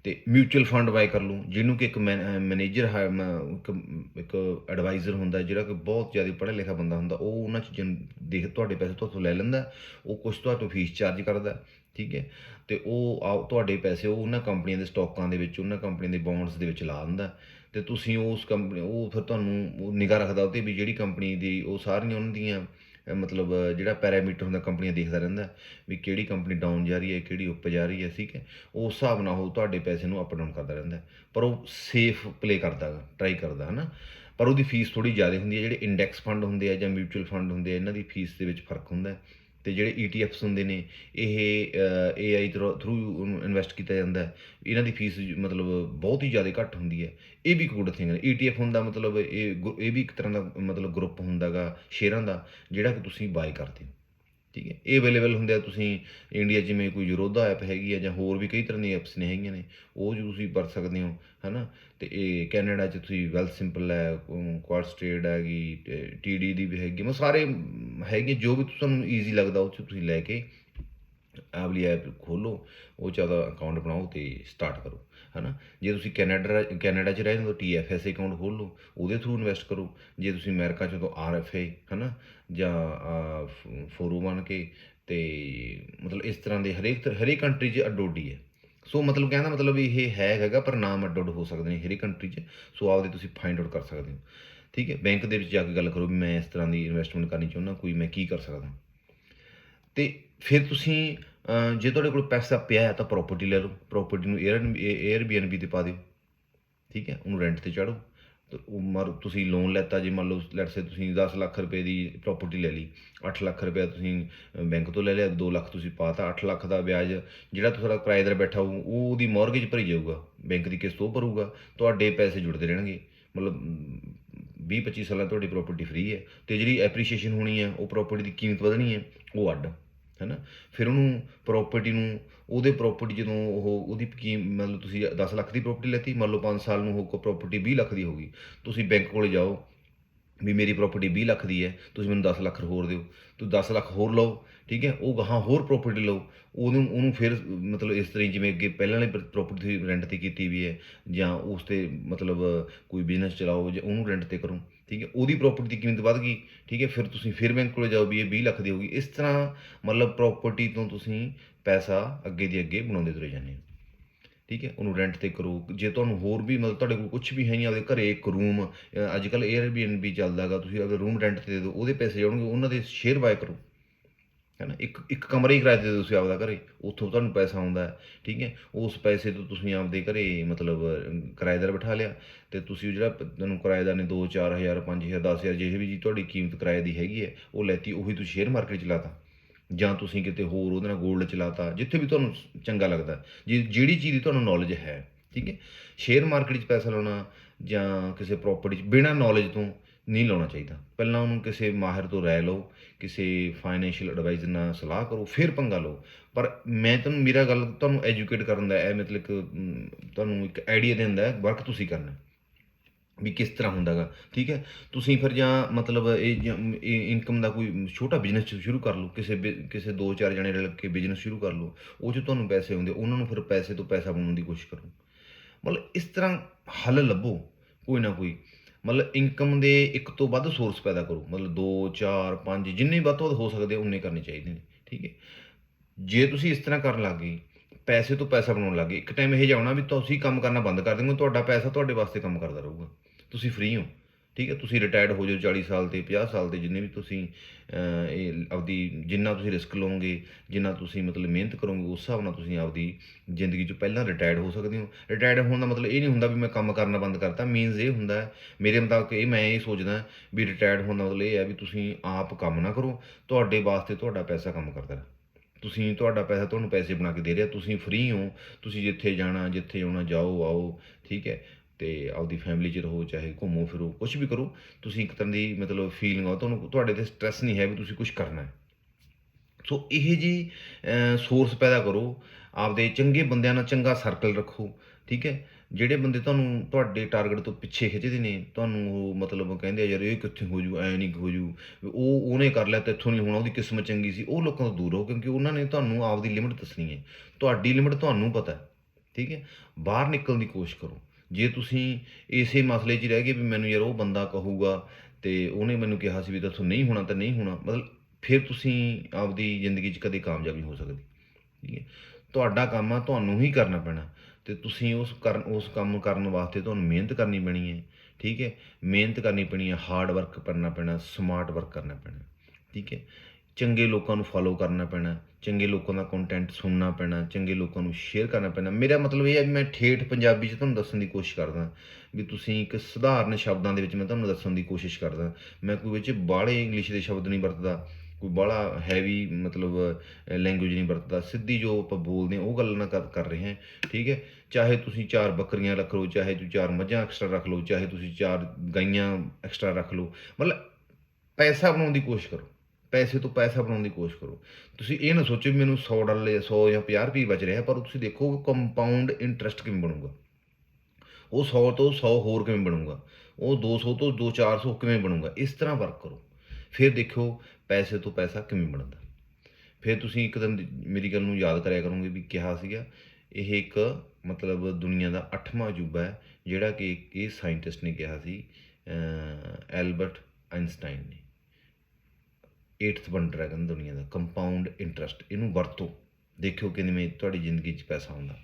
ਤੇ ਮਿਊਚੁਅਲ ਫੰਡ ਬਾਏ ਕਰ ਲਓ, ਜਿਹਨੂੰ ਕਿ ਇੱਕ ਮੈਨੇਜਰ ਇੱਕ ਇੱਕ ਐਡਵਾਈਜ਼ਰ ਹੁੰਦਾ ਜਿਹੜਾ ਕਿ ਬਹੁਤ ਜ਼ਿਆਦਾ ਪੜ੍ਹਿਆ ਲਿਖਿਆ ਬੰਦਾ ਹੁੰਦਾ, ਉਹ ਉਹਨਾਂ 'ਚ ਨੂੰ ਦੇਖ, ਤੁਹਾਡੇ ਪੈਸੇ ਤੁਹਾਡੇ ਤੋਂ ਲੈ ਲੈਂਦਾ ਉਹ ਕੁਝ ਤੁਹਾਨੂੰ ਫੀਸ ਚਾਰਜ ਕਰਦਾ ਠੀਕ ਹੈ। ਤੇ ਉਹ ਆ- ਤੁਹਾਡੇ ਪੈਸੇ ਉਹ ਉਹਨਾਂ ਕੰਪਨੀਆਂ ਦੇ ਸਟਾਕਾਂ ਦੇ ਵਿੱਚ, ਉਹਨਾਂ ਕੰਪਨੀਆਂ ਦੇ ਬੌਂਡਸ ਦੇ ਵਿੱਚ ਲਾ ਦਿੰਦਾ ਤੇ ਤੁਸੀਂ ਉਸ ਕੰਪਨੀ ਉਹ ਫਿਰ ਤੁਹਾਨੂੰ ਉਹ ਨਿਗਾਹ ਰੱਖਦਾ ਉਹ ਵੀ ਜਿਹੜੀ ਕੰਪਨੀ ਦੀ, ਉਹ ਸਾਰੀਆਂ ਉਹਨਾਂ ਦੀਆਂ ਮਤਲਬ ਜਿਹੜਾ ਪੈਰਾਮੀਟਰ ਹੁੰਦਾ ਕੰਪਨੀਆਂ ਦੇਖਦਾ ਰਹਿੰਦਾ, ਵੀ ਕਿਹੜੀ ਕੰਪਨੀ ਡਾਊਨ ਜਾ ਰਹੀ ਹੈ, ਕਿਹੜੀ ਉੱਪ ਜਾ ਰਹੀ ਹੈ, ਠੀਕ ਹੈ। ਉਸ ਹਿਸਾਬ ਨਾਲ ਉਹ ਤੁਹਾਡੇ ਪੈਸੇ ਨੂੰ ਅਪ ਡਾਊਨ ਕਰਦਾ ਰਹਿੰਦਾ ਪਰ ਉਹ ਸੇਫ ਪਲੇ ਕਰਦਾ ਗਾ ਟਰਾਈ ਕਰਦਾ, ਹਨਾ। ਪਰ ਉਹਦੀ ਫੀਸ ਥੋੜੀ ਜ਼ਿਆਦਾ ਹੁੰਦੀ ਹੈ, ਜਿਹੜੇ ਇੰਡੈਕਸ ਫੰਡ ਹੁੰਦੇ ਆ ਜਾਂ ਮਿਊਚੁਅਲ ਫੰਡ ਹੁੰਦੇ ਆ, ਇਹਨਾਂ ਦੀ ਫੀਸ ਦੇ ਵਿੱਚ ਫ਼ਰਕ ਹੁੰਦਾ ਹੈ। ਤੇ ਜਿਹੜੇ ETFs ਹੁੰਦੇ ਨੇ, ਇਹ AI ਥਰੂ ਇਨਵੈਸਟ ਕੀਤਾ ਜਾਂਦਾ ਇਹਨਾਂ ਦੀ ਫੀਸ ਮਤਲਬ ਬਹੁਤ ਹੀ ਜ਼ਿਆਦਾ ਘੱਟ ਹੁੰਦੀ ਹੈ। ਇਹ ਵੀ ਇੱਕ ਗੁੱਡ ਥਿੰਗ ਹੈ। ETF ਹੁੰਦਾ ਮਤਲਬ ਇਹ ਗੁ- ਇਹ ਵੀ ਇੱਕ ਤਰ੍ਹਾਂ ਦਾ ਮਤਲਬ ਗਰੁੱਪ ਹੁੰਦਾਗਾ, ਸ਼ੇਅਰਾਂ ਦਾ, ਜਿਹੜਾ ਕਿ ਤੁਸੀਂ ਬਾਈ ਕਰਦੇ ਹੋ। ਠੀਕ ਹੈ। ਇਹ ਅਵੇਲੇਬਲ ਹੁੰਦੇ ਆ ਤੁਸੀਂ ਇੰਡੀਆ ਜਿਵੇਂ ਕੋਈ ਯਰੋਦਾ ਐਪ ਹੈਗੀ ਆ ਜਾਂ ਹੋਰ ਵੀ ਕਈ ਤਰ੍ਹਾਂ ਦੀਆਂ ਐਪਸ ਨੇ ਹੈਗੀਆਂ ਨੇ, ਉਹ ਜੋ ਤੁਸੀਂ ਵਰਤ ਸਕਦੇ ਹੋ, ਹਨਾ? ਤੇ ਇਹ ਕੈਨੇਡਾ 'ਚ ਤੁਸੀਂ ਵੈਲ ਸਿੰਪਲ ਹੈ ਕੁਆਰਸਟੇਡ ਹੈਗੀ ਟੀਡੀ ਦੀ ਵੀ ਹੈਗੀ, ਮਤਲਬ ਸਾਰੇ ਹੈਗੇ ਜੋ ਵੀ ਤੁਹਾਨੂੰ ਈਜ਼ੀ ਲੱਗਦਾ ਉਹ 'ਚ ਤੁਸੀਂ ਲੈ ਕੇ ਆਵਲੀ ਐਪ ਖੋਲੋ, ਉਹ 'ਚ ਆਪਦਾ ਅਕਾਊਂਟ ਬਣਾਓ ਤੇ ਸਟਾਰਟ ਕਰੋ। ਹਨਾ? ਜੇ ਤੁਸੀਂ ਕੈਨੇਡਾ ਕੈਨੇਡਾ 'ਚ ਰਹਿੰਦੇ ਹੋ ਤਾਂ TFS ਅਕਾਊਂਟ ਖੋਲ ਲਓ, ਉਹਦੇ ਥਰੂ ਇਨਵੈਸਟ ਕਰੋ। ਜੇ ਤੁਸੀਂ ਅਮਰੀਕਾ 'ਚ ਹੋ ਤਾਂ RFA ਹਨਾ? ਜਾਂ 401 ਕੇ ਤੇ ਮਤਲਬ ਇਸ ਤਰ੍ਹਾਂ ਦੇ ਹਰੇਕ ਹਰੇਕ ਕੰਟਰੀ 'ਚ ਅਡੋਡੀ ਹੈ। ਸੋ ਮਤਲਬ ਕਹਿੰਦਾ ਮਤਲਬ ਇਹ ਹੈ ਹੈਗਾ, ਪਰ ਨਾਮ ਅੱਡ ਅੱਡ ਹੋ ਸਕਦੇ ਨੇ ਹਰੇਕ ਕੰਟਰੀ 'ਚ। ਸੋ ਆਪਦੇ ਤੁਸੀਂ ਫਾਈਂਡ ਆਊਟ ਕਰ ਸਕਦੇ ਹੋ। ਠੀਕ ਹੈ? ਬੈਂਕ ਦੇ ਵਿੱਚ ਜਾ ਕੇ ਗੱਲ ਕਰੋ ਵੀ ਮੈਂ ਇਸ ਤਰ੍ਹਾਂ ਦੀ ਇਨਵੈਸਟਮੈਂਟ ਕਰਨੀ ਚਾਹੁੰਦਾ, ਕੋਈ ਮੈਂ ਕੀ ਕਰ ਸਕਦਾ। ਤੇ ਫਿਰ ਤੁਸੀਂ ਜੇ ਤੁਹਾਡੇ ਕੋਲ ਪੈਸਾ ਪਿਆ ਹੈ ਤਾਂ ਪ੍ਰਾਪਰਟੀ ਲੈ ਲਓ ਪ੍ਰਾਪਰਟੀ ਨੂੰ 에ਅਰ 에ਅਰਬੀਐਨਬੀ ਤੇ ਪਾ ਦਿਓ, ਠੀਕ ਹੈ, ਉਹਨੂੰ ਰੈਂਟ ਤੇ ਚਾੜੋ ਤੇ ਉਹ ਮਰ, ਤੁਸੀਂ ਲੋਨ ਲੈਤਾ, ਜੇ ਮੰਨ ਲਓ ਲੈਟ ਸੇ ਤੁਸੀਂ 10 ਲੱਖ ਰੁਪਏ ਦੀ ਪ੍ਰਾਪਰਟੀ ਲੈ ਲਈ 8 ਲੱਖ ਰੁਪਏ ਤੁਸੀਂ ਬੈਂਕ ਤੋਂ ਲੈ ਲਿਆ 2 ਲੱਖ ਤੁਸੀਂ ਪਾਤਾ 8 ਲੱਖ ਦਾ ਵਿਆਜ, ਜਿਹੜਾ ਤੁਹਾਡਾ ਕਿਰਾਏਦਾਰ ਬੈਠਾ ਹੋਊ, ਉਹ ਉਹਦੀ ਮੌਰਗੇਜ ਭਰੀ ਜਾਊਗਾ ਬੈਂਕ ਦੀ ਕਿਸ਼ਤ ਉਹ ਭਰੂਗਾ, ਤੁਹਾਡੇ ਪੈਸੇ ਜੁੜਦੇ ਰਹਿਣਗੇ। ਮਤਲਬ 20 25 ਸਾਲਾਂ ਤੁਹਾਡੀ ਪ੍ਰਾਪਰਟੀ ਫ੍ਰੀ ਹੈ, ਤੇ ਜਿਹੜੀ ਐਪਰੀਸ਼ੀਏਸ਼ਨ ਹੋਣੀ ਹੈ, ਉਹ ਪ੍ਰਾਪਰਟੀ ਦੀ ਕੀਮਤ ਵਧਣੀ ਹੈ, ਉਹ ਅੱਡ। ਹੈਨਾ? ਫਿਰ ਉਹਨੂੰ ਪ੍ਰਾਪਰਟੀ ਨੂੰ, ਉਹਦੇ ਪ੍ਰਾਪਰਟੀ ਜਦੋਂ ਉਹ ਉਹਦੀ ਕੀ ਮਤਲਬ ਤੁਸੀਂ 10 ਲੱਖ ਦੀ ਪ੍ਰਾਪਰਟੀ ਲੈਤੀ, ਮੰਨ ਲਓ 5 ਸਾਲ ਨੂੰ ਉਹ ਪ੍ਰਾਪਰਟੀ 20 ਲੱਖ ਦੀ ਹੋ ਗਈ, ਤੁਸੀਂ ਬੈਂਕ ਕੋਲੇ ਜਾਓ ਵੀ ਮੇਰੀ ਪ੍ਰਾਪਰਟੀ 20 ਲੱਖ ਦੀ ਹੈ, ਤੁਸੀਂ ਮੈਨੂੰ 10 ਲੱਖ ਹੋਰ ਦਿਓ। ਤੁਸੀਂ 10 ਲੱਖ ਹੋਰ ਲਓ, ਠੀਕ ਹੈ? ਉਹ ਗਾਹਾਂ ਹੋਰ ਪ੍ਰਾਪਰਟੀ ਲਓ। ਉਹਨੂੰ ਉਹਨੂੰ ਫਿਰ ਮਤਲਬ ਇਸ ਤਰ੍ਹਾਂ ਜਿਵੇਂ ਅੱਗੇ ਪਹਿਲਾਂ ਵਾਲੀ ਪ੍ਰਾਪਰਟੀ ਤੁਸੀਂ ਰੈਂਟ ਤੇ ਕੀਤੀ ਵੀ ਹੈ ਜਾਂ ਉਸ ਤੇ ਮਤਲਬ ਕੋਈ ਬਿਜ਼ਨਸ ਚਲਾਓ ਜਾਂ ਉਹਨੂੰ ਰੈਂਟ ਤੇ ਕਰੋ। ਠੀਕ ਹੈ, ਉਹਦੀ ਪ੍ਰਾਪਰਟੀ ਦੀ ਕੀਮਤ ਵੱਧ ਗਈ, ਠੀਕ ਹੈ, ਫਿਰ ਤੁਸੀਂ ਫਿਰ ਬੈਂਕ ਕੋਲ ਜਾਓ ਵੀ ਇਹ 20 ਲੱਖ ਦੀ ਹੋਗੀ ਇਸ ਤਰ੍ਹਾਂ ਮਤਲਬ ਪ੍ਰਾਪਰਟੀ ਤੋਂ ਤੁਸੀਂ ਪੈਸਾ ਅੱਗੇ ਦੀ ਅੱਗੇ ਬਣਾਉਂਦੇ ਤੁਰੇ ਜਾਂਦੇ ਹੋ। ਠੀਕ ਹੈ, ਉਹਨੂੰ ਰੈਂਟ ਤੇ ਕਰੋ। ਜੇ ਤੁਹਾਨੂੰ ਹੋਰ ਵੀ ਮਤਲਬ ਤੁਹਾਡੇ ਕੋਲ ਕੁਝ ਵੀ ਹੈ ਨਹੀਂ, ਆਪਦੇ ਘਰੇ ਇੱਕ ਰੂਮ ਅੱਜ ਕੱਲ Airbnb ਚੱਲਦਾਗਾ ਤੁਸੀਂ ਅਗਰ ਰੂਮ ਰੈਂਟ ਤੇ ਦੇ ਦਿਓ, ਉਹਦੇ ਪੈਸੇ ਜਾਣਗੇ ਉਹਨਾਂ ਦੇ ਸ਼ੇਅਰ ਬਾਏ ਕਰੋ। ਹੈ ਨਾ ਇੱਕ ਇੱਕ ਕਮਰੇ ਹੀ ਕਿਰਾਏ ਤੇ ਦੇ ਦਿਓ ਤੁਸੀਂ ਆਪਦਾ ਘਰੇ। ਉੱਥੋਂ ਤੁਹਾਨੂੰ ਪੈਸਾ ਆਉਂਦਾ ਠੀਕ ਹੈ? ਉਸ ਪੈਸੇ ਤੋਂ ਤੁਸੀਂ ਆਪਦੇ ਘਰੇ ਮਤਲਬ ਕਿਰਾਏਦਾਰ ਬਿਠਾ ਲਿਆ ਤੇ ਤੁਸੀਂ ਉਹ ਜਿਹੜਾ ਤੁਹਾਨੂੰ ਕਿਰਾਏਦਾਰ ਨੇ 2 4000 5000 10000 ਜਿਹੇ ਵੀ ਜੀ ਤੁਹਾਡੀ ਕੀਮਤ ਕਿਰਾਏ ਦੀ ਹੈਗੀ ਹੈ, ਉਹ ਲੈਤੀ, ਉਹੀ ਤੁਸੀਂ ਸ਼ੇਅਰ ਮਾਰਕੀਟ ਚ ਲਾਤਾ। ਜਾਂ ਤੁਸੀਂ ਕਿਤੇ ਹੋਰ ਉਹਦੇ ਨਾਲ 골ਡ ਚਲਾਤਾ ਜਿੱਥੇ ਵੀ ਤੁਹਾਨੂੰ ਚੰਗਾ ਲੱਗਦਾ। ਜੇ, ਜਿਹੜੀ ਚੀਜ਼ ਦੀ ਤੁਹਾਨੂੰ ਨੌਲੇਜ ਹੈ, ਠੀਕ ਹੈ? ਸ਼ੇਅਰ ਮਾਰਕੀਟ 'ਚ ਪੈਸਾ ਲਾਉਣਾ ਜਾਂ ਕਿਸੇ ਪ੍ਰਾਪਰਟੀ 'ਚ, ਬਿਨਾਂ ਨੌਲੇਜ ਤੋਂ ਨਹੀਂ ਲਾਉਣਾ ਚਾਹੀਦਾ। ਪਹਿਲਾਂ ਉਹਨੂੰ ਕਿਸੇ ਮਾਹਿਰ ਤੋਂ ਰਾਏ ਲਓ, ਕਿਸੇ ਫਾਈਨੈਂਸ਼ੀਅਲ ਐਡਵਾਈਜ਼ਰ ਨਾਲ ਸਲਾਹ ਕਰੋ, ਫਿਰ ਪੰਗਾ ਲਓ। ਪਰ ਮੈਂ ਤੁਹਾਨੂੰ ਮੇਰਾ ਗੱਲ ਤੁਹਾਨੂੰ ਐਜੂਕੇਟ ਕਰਨ ਦਾ ਹੈ ਮਤਲਬ ਇੱਕ ਤੁਹਾਨੂੰ ਇੱਕ ਆਈਡੀਆ ਦਿੰਦਾ ਹੈ ਵਰਕ ਤੁਸੀਂ ਕਰਨਾ। ਵੀ ਕਿਸ ਤਰ੍ਹਾਂ ਹੁੰਦਾਗਾ, ਠੀਕ ਹੈ? ਤੁਸੀਂ ਫਿਰ ਜਾਂ ਮਤਲਬ ਇਹ ਇਨਕਮ ਦਾ ਕੋਈ ਛੋਟਾ ਬਿਜ਼ਨਸ ਸ਼ੁਰੂ ਕਰ ਲਓ, ਕਿਸੇ ਬਿ- ਕਿਸੇ ਦੋ ਚਾਰ ਜਣੇ ਰਲ ਕੇ ਬਿਜ਼ਨਸ ਸ਼ੁਰੂ ਕਰ ਲਓ, ਉਹ 'ਚ ਤੁਹਾਨੂੰ ਪੈਸੇ ਆਉਂਦੇ ਉਹਨਾਂ ਨੂੰ ਫਿਰ ਪੈਸੇ ਤੋਂ ਪੈਸਾ ਬਣਾਉਣ ਦੀ ਕੋਸ਼ਿਸ਼ ਕਰੋ। ਮਤਲਬ ਇਸ ਤਰ੍ਹਾਂ ਹੱਲ ਲੱਭੋ, ਕੋਈ ਨਾ ਕੋਈ। ਮਤਲਬ ਇਨਕਮ ਦੇ ਇੱਕ ਤੋਂ ਵੱਧ ਸੋਰਸ ਪੈਦਾ ਕਰੋ। ਮਤਲਬ 2 4 5 ਜਿੰਨੇ ਵੱਧ ਤੋਂ ਵੱਧ ਹੋ ਸਕਦੇ ਉਨੇ ਕਰਨੇ ਚਾਹੀਦੇ ਨੇ, ਠੀਕ ਹੈ? ਜੇ ਤੁਸੀਂ ਇਸ ਤਰ੍ਹਾਂ ਕਰਨ ਲੱਗ ਗਏ, ਪੈਸੇ ਤੋਂ ਪੈਸਾ ਬਣਾਉਣ ਲੱਗੇ ਇੱਕ ਟਾਈਮ ਇਹ ਜਾਉਣਾ ਵੀ ਤੁਸੀਂ ਕੰਮ ਕਰਨਾ ਬੰਦ ਕਰ ਦੇਵੋਗੇ ਤੁਹਾਡਾ ਪੈਸਾ ਤੁਹਾਡੇ ਵਾਸਤੇ ਕੰਮ ਕਰਦਾ ਰਹੂਗਾ। ਤੁਸੀਂ ਫ੍ਰੀ ਹੋ। ਠੀਕ ਹੈ, ਤੁਸੀਂ ਰਿਟਾਇਰਡ ਹੋ ਜਾਓ 40 ਸਾਲ ਤੇ 50 ਸਾਲ ਤੇ ਜਿੰਨੇ ਵੀ ਤੁਸੀਂ ਇਹ ਆਪਦੀ ਜਿੰਨਾ ਤੁਸੀਂ ਰਿਸਕ ਲਓਗੇ, ਜਿੰਨਾ ਤੁਸੀਂ ਮਤਲਬ ਮਿਹਨਤ ਕਰੋਗੇ, ਉਸ ਹਿਸਾਬ ਨਾਲ ਤੁਸੀਂ ਆਪਦੀ ਜ਼ਿੰਦਗੀ 'ਚ ਪਹਿਲਾਂ ਰਿਟਾਇਰਡ ਹੋ ਸਕਦੇ ਹੋ। ਰਿਟਾਇਰਡ ਹੋਣ ਦਾ ਮਤਲਬ ਇਹ ਨਹੀਂ ਹੁੰਦਾ ਵੀ ਮੈਂ ਕੰਮ ਕਰਨਾ ਬੰਦ ਕਰਤਾ ਮੀਨਸ ਇਹ ਹੁੰਦਾ ਮੇਰੇ ਮੁਤਾਬਕ ਇਹ ਮੈਂ ਇਹ ਸੋਚਦਾ ਵੀ ਰਿਟਾਇਰਡ ਹੋਣ ਦਾ ਮਤਲਬ ਇਹ ਹੈ ਵੀ ਤੁਸੀਂ ਆਪ ਕੰਮ ਨਾ ਕਰੋ, ਤੁਹਾਡੇ ਵਾਸਤੇ ਤੁਹਾਡਾ ਪੈਸਾ ਕੰਮ ਕਰਦਾ ਰਹੇ। ਤੁਸੀਂ ਤੁਹਾਡਾ ਪੈਸਾ ਤੁਹਾਨੂੰ ਪੈਸੇ ਬਣਾ ਕੇ ਦੇ ਰਿਹਾ, ਤੁਸੀਂ ਫ੍ਰੀ ਹੋ, ਤੁਸੀਂ ਜਿੱਥੇ ਜਾਣਾ, ਜਿੱਥੇ ਆਉਣਾ, ਜਾਓ, ਆਓ, ਠੀਕ ਹੈ। ਤੇ ਆਪਦੀ ਫੈਮਿਲੀ 'ਚ ਰਹੋ, ਚਾਹੇ ਘੁੰਮੋ, ਫਿਰੋ ਕੁਝ ਵੀ ਕਰੋ, ਤੁਸੀਂ ਇੱਕ ਤਰ੍ਹਾਂ ਦੀ ਮਤਲਬ ਫੀਲਿੰਗ ਆ ਤੁਹਾਨੂੰ, ਤੁਹਾਡੇ ਤੇ ਸਟ੍ਰੈਸ ਨਹੀਂ ਹੈ ਵੀ ਤੁਸੀਂ ਕੁਝ ਕਰਨਾ ਹੈ। ਸੋ ਇਹ ਜੀ ਸੋਰਸ ਪੈਦਾ ਕਰੋ, ਆਪਦੇ ਚੰਗੇ ਬੰਦਿਆਂ ਨਾਲ ਚੰਗਾ ਸਰਕਲ ਰੱਖੋ, ਠੀਕ ਹੈ? ਜਿਹੜੇ ਬੰਦੇ ਤੁਹਾਨੂੰ ਤੁਹਾਡੇ ਟਾਰਗੇਟ ਤੋਂ ਪਿੱਛੇ ਖਿੱਚਦੇ ਨੇ, ਤੁਹਾਨੂੰ ਉਹ ਮਤਲਬ ਕਹਿੰਦੇ ਆ, ਯਾਰ ਇਹ ਕਿੱਥੇ ਹੋ ਜੂ, ਐ ਨਹੀਂ ਹੋ ਜੂ ਉਹ ਉਹਨੇ ਕਰ ਲਿਆ ਤੇ ਇੱਥੋਂ ਨਹੀਂ ਹੋਣਾ, ਉਹਦੀ ਕਿਸਮਤ ਚੰਗੀ ਸੀ, ਉਹ ਲੋਕਾਂ ਤੋਂ ਦੂਰ ਰਹੋ, ਕਿਉਂਕਿ ਉਹਨਾਂ ਨੇ ਤੁਹਾਨੂੰ ਆਪਦੀ ਲਿਮਿਟ ਦੱਸਣੀ ਹੈ। ਤੁਹਾਡੀ ਲਿਮਿਟ ਤੁਹਾਨੂੰ ਪਤਾ ਠੀਕ ਹੈ? ਬਾਹਰ ਨਿਕਲਣ ਦੀ ਕੋਸ਼ਿਸ਼ ਕਰੋ। ਜੇ ਤੁਸੀਂ ਇਸੇ ਮਸਲੇ 'ਚ ਹੀ ਰਹਿ ਗਏ ਵੀ ਮੈਨੂੰ ਯਾਰ ਉਹ ਬੰਦਾ ਕਹੂਗਾ ਤੇ ਉਹਨੇ ਮੈਨੂੰ ਕਿਹਾ ਸੀ ਵੀ ਦੱਸੋ ਨਹੀਂ ਹੋਣਾ ਤਾਂ ਨਹੀਂ ਹੋਣਾ, ਮਤਲਬ ਫਿਰ ਤੁਸੀਂ ਆਪਦੀ ਜ਼ਿੰਦਗੀ 'ਚ ਕਦੇ ਕਾਮਯਾਬ ਨਹੀਂ ਹੋ ਸਕਦੇ, ਠੀਕ ਹੈ? ਤੁਹਾਡਾ ਕੰਮ ਆ, ਤੁਹਾਨੂੰ ਹੀ ਕਰਨਾ ਪੈਣਾ ਤੇ ਤੁਸੀਂ ਉਸ ਕਰਨ, ਉਸ ਕੰਮ ਕਰਨ ਵਾਸਤੇ ਤੁਹਾਨੂੰ ਮਿਹਨਤ ਕਰਨੀ ਪੈਣੀ ਹੈ, ਠੀਕ ਹੈ? ਮਿਹਨਤ ਕਰਨੀ ਪੈਣੀ ਹੈ ਹਾਰਡ ਵਰਕ ਕਰਨਾ ਪੈਣਾ ਸਮਾਰਟ ਵਰਕ ਕਰਨਾ ਪੈਣਾ, ਠੀਕ ਹੈ? ਚੰਗੇ ਲੋਕਾਂ ਨੂੰ ਫੋਲੋ ਕਰਨਾ ਪੈਣਾ, ਚੰਗੇ ਲੋਕਾਂ ਦਾ ਕੰਟੈਂਟ ਸੁਣਨਾ ਪੈਣਾ, ਚੰਗੇ ਲੋਕਾਂ ਨੂੰ ਸ਼ੇਅਰ ਕਰਨਾ ਪੈਣਾ। ਮੇਰਾ ਮਤਲਬ ਇਹ ਹੈ ਮੈਂ ਠੇਠ ਪੰਜਾਬੀ 'ਚ ਤੁਹਾਨੂੰ ਦੱਸਣ ਦੀ ਕੋਸ਼ਿਸ਼ ਕਰਦਾ ਵੀ ਤੁਸੀਂ ਇੱਕ ਸਧਾਰਨ ਸ਼ਬਦਾਂ ਦੇ ਵਿੱਚ ਮੈਂ ਤੁਹਾਨੂੰ ਦੱਸਣ ਦੀ ਕੋਸ਼ਿਸ਼ ਕਰਦਾ। ਮੈਂ ਕੋਈ ਵਿੱਚ ਬਾਹਲੇ ਇੰਗਲਿਸ਼ ਦੇ ਸ਼ਬਦ ਨਹੀਂ ਵਰਤਦਾ, ਕੋਈ ਬਾਹਲਾ ਹੈਵੀ ਮਤਲਬ ਲੈਂਗੁਏਜ ਨਹੀਂ ਵਰਤਦਾ। ਸਿੱਧੀ ਜੋ ਆਪਾਂ ਬੋਲਦੇ ਹਾਂ, ਉਹ ਗੱਲ ਨਾ ਕਰ ਕਰ ਰਹੇ ਹਾਂ, ਠੀਕ ਹੈ? ਚਾਹੇ ਤੁਸੀਂ ਚਾਰ ਬੱਕਰੀਆਂ ਰੱਖ ਲਓ, ਚਾਹੇ ਤੁਸੀਂ ਚਾਰ ਮੱਝਾਂ ਐਕਸਟਰਾ ਰੱਖ ਲਓ, ਚਾਹੇ ਤੁਸੀਂ ਚਾਰ ਗਾਈਆਂ ਐਕਸਟਰਾ ਰੱਖ ਲਓ, ਮਤਲਬ ਪੈਸਾ ਬਣਾਉਣ ਦੀ ਕੋਸ਼ਿਸ਼ ਕਰੋ। ਪੈਸੇ ਤੋਂ ਪੈਸਾ ਬਣਾਉਣ ਦੀ ਕੋਸ਼ਿਸ਼ ਕਰੋ। ਤੁਸੀਂ ਇਹ ਨਾ ਸੋਚੋ ਵੀ ਮੈਨੂੰ 100 ਡਾਲਰ 100 ਜਾਂ 50 ਰੁਪਏ ਬਚ ਰਿਹਾ ਪਰ ਤੁਸੀਂ ਦੇਖੋ ਕੰਪਾਊਂਡ ਇੰਟਰਸਟ ਕਿਵੇਂ ਬਣੂਗਾ। ਉਹ 100 ਤੋਂ 100 ਹੋਰ ਕਿਵੇਂ ਬਣੂਗਾ? ਉਹ 200 ਤੋਂ 2 400 ਕਿਵੇਂ ਬਣੂਗਾ? ਇਸ ਤਰ੍ਹਾਂ ਵਰਕ ਕਰੋ। ਫਿਰ ਦੇਖੋ ਪੈਸੇ ਤੋਂ ਪੈਸਾ ਕਿਵੇਂ ਬਣਦਾ। ਫਿਰ ਤੁਸੀਂ ਇੱਕ ਦਿਨ ਮੇਰੀ ਗੱਲ ਨੂੰ ਯਾਦ ਕਰਿਆ ਕਰੋਗੇ ਵੀ ਕਿਹਾ ਸੀਗਾ, ਇਹ ਇੱਕ ਮਤਲਬ ਦੁਨੀਆ ਦਾ 8ਵਾਂ ਅਜੂਬਾ ਹੈ, ਜਿਹੜਾ ਕਿ ਇਹ ਸਾਇੰਟਿਸਟ ਨੇ ਕਿਹਾ ਸੀ ਐਲਬਰਟ ਆਇਨਸਟਾਈਨ ਨੇ। 8th ਵਨ ਡਰੈਗਨ ਕਹਿੰਦੇ ਦੁਨੀਆ ਦਾ ਕੰਪਾਊਂਡ ਇੰਟਰਸਟ ਇਹਨੂੰ ਵਰਤੋ। ਦੇਖਿਓ ਕਿਵੇਂ ਤੁਹਾਡੀ ਜ਼ਿੰਦਗੀ 'ਚ ਪੈਸਾ ਆਉਂਦਾ।